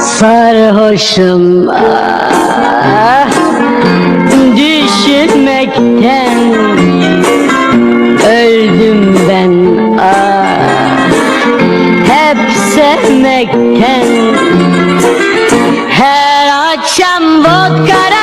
Sarhoşum ah, Düşünmekten Öldüm ben ah, Hep sevmekten Her akşam vodka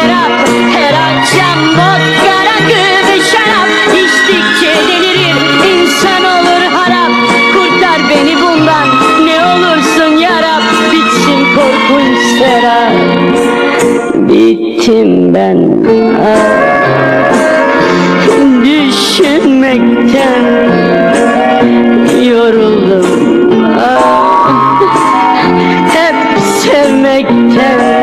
Şarap her akşam vodka rakı ve şarap. İçtikçe delirir insan olur harap. Kurtar beni bundan ne olursun yarab. Bitsin korkunç şarap. Bittim ben. Düşünmekten Yoruldum. Ah, Hep sevmekten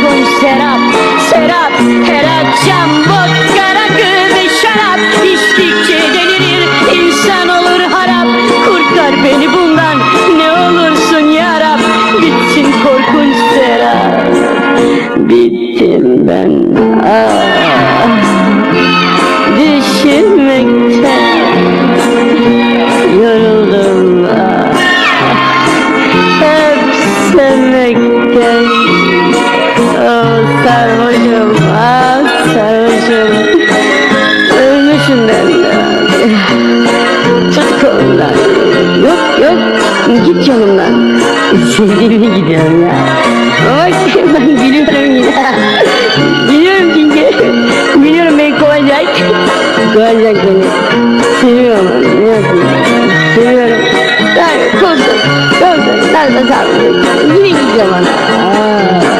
korkunç serap Serap her akşam vodka rakı ve şarap. İçtikçe delirir insan olur harap. Kurtar beni bundan ne olursun yarab. Bitsin korkunç serap Bittim ben. Ah, Yok git yolumdan Sevdiğime gidiyorum ya. Bak ben gülüyorum yine Gülüyorum çünkü. Biliyorum beni kovacak. Kovacak beni. Seviyorum ne yapayım? Seviyorum. Yani kovsun Kovsun Nerede sağlık Yine gideceğim ona. Aa.